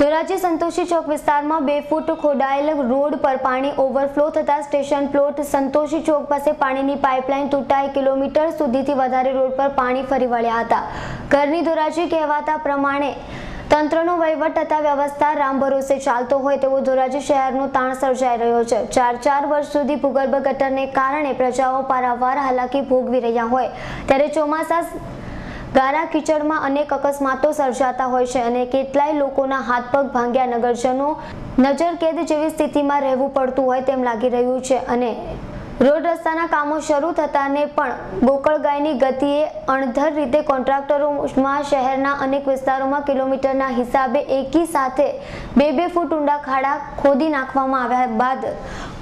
ધોરાજી સંતોષી ચોક વિસ્તારમાં બે ફૂટ ખોડાયેલ રોડ પર પાણી ઓવરફ્લો થતા સ્ટેશન પ્લોટ સંતોષી ચોક પાસે પાણીની પાઇપલાઇન તૂટાઈ કિલોમીટર સુધીથી વધારે રોડ પર પાણી ફરી વળ્યા હતા. ઘરની ધોરાજી કહેવાતા પ્રમાણે તંત્રનો વહીવટ તથા વ્યવસ્થા રામ ભરોસે ચાલતો હોય તેવો ધોરાજી શહેરનો તાણ સર્જાઈ રહ્યો છે. ચાર ચાર વર્ષ સુધી ભૂગર્ભ ગટરને કારણે પ્રજાઓ પારાવાર હાલાકી ભોગવી રહ્યા હોય. ત્યારે ચોમાસા ગારા કીચડમાં અનેક અકસ્માતો સર્જાતા હોય છે અને કેટલાય લોકોના હાથ પગ ભાંગ્યા નગરજનો નજરકેદ જેવી સ્થિતિમાં રહેવું પડતું હોય તેમ લાગી રહ્યું છે અને રોડ રસ્તાના કામો શરૂ થતાને પણ ગોકળગાયની ગતિએ અણધર રીતે કોન્ટ્રાક્ટરોમાં શહેરના અનેક વિસ્તારોમાં કિલોમીટરના હિસાબે એકી સાથે બે બે ફૂટ ઊંડા ખાડા ખોદી નાખવામાં આવ્યા બાદ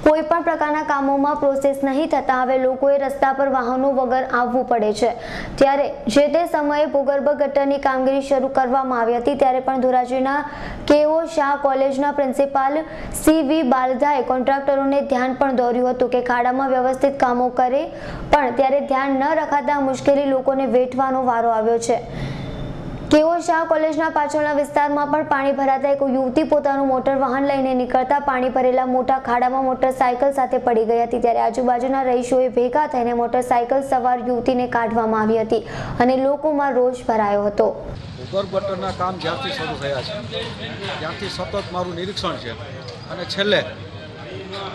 કોઈ પણ પ્રકારના કામોમાં પ્રોસેસ નહીં થતા હવે લોકોએ રસ્તા પર વાહનો વગર આવવું પડે છે. ત્યારે જે તે સમયે ભૂગર્ભ ગટરની કામગીરી શરૂ કરવામાં આવી હતી ત્યારે પણ ધોરાજીના કેઓ શાહ કોલેજના પ્રિન્સિપાલ સી વી બાલધાએ કોન્ટ્રાક્ટરોને ધ્યાન પણ દોર્યું હતું કે ખાડામાં વ્યવસ્થિત કામો કરે, પણ ત્યારે ધ્યાન ન રખાતા મુશ્કેલી લોકોને વેઠવાનો વારો આવ્યો છે. કેઓ શાહ કોલેજના પાછળના વિસ્તારમાં પણ પાણી ભરાતા એક યુવતી પોતાનું મોટર વાહન લઈને નીકળતા પાણી ભરેલા મોટા ખાડામાં મોટરસાયકલ સાથે પડી ગઈ હતી. ત્યારે આજુબાજુના રહીશોએ ભેગા થઈને મોટરસાયકલ સવાર યુવતીને કાઢવામાં આવી હતી અને લોકોમાં રોષ ભરાયો હતો. ગટરના કામ જ્યારથી શરૂ થયા છે. ત્યારથી સતત મારું નિરીક્ષણ છે. અને છેલ્લે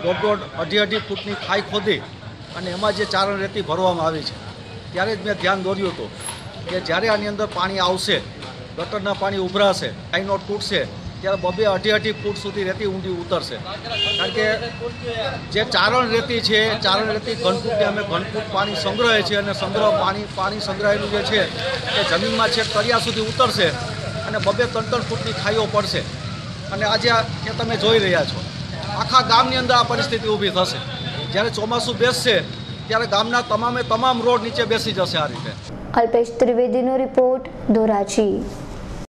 દોઢ દોઢ અઢી અઢી ફૂટની ખાઈ ખોદી અને એમાં જે ચારણ રેતી ભરવામાં આવી છે. ત્યારે જ મેં ધ્યાન દોર્યું હતું કે જ્યારે આની અંદર પાણી આવશે, ગટરના પાણી ઉભરાશે ખાઈનો તૂટશે, ત્યારે બબે અઢી અઢી ફૂટ સુધી રેતી ઊંડી ઉતરશે. કારણ કે જે ચારણ રેતી છે ચારણ રેતી ઘનફૂટને અમે ઘનફૂટ પાણી સંગ્રહે છે અને સંગ્રહ પાણી પાણી સંગ્રહેલું જે છે, એ જમીનમાં છેક તળિયા સુધી ઉતરશે અને બબે ત્રણ ત્રણ ફૂટની ખાઈઓ પડશે. અને આજે એ તમે જોઈ રહ્યા છો, આખા ગામની અંદર આ પરિસ્થિતિ ઊભી થશે. જ્યારે ચોમાસું બેસશે, ત્યારે ગામના તમામે તમામ રોડ નીચે બેસી જશે આ રીતે. અલ્પેશ ત્રિવેદીનો રિપોર્ટ ધોરાજી.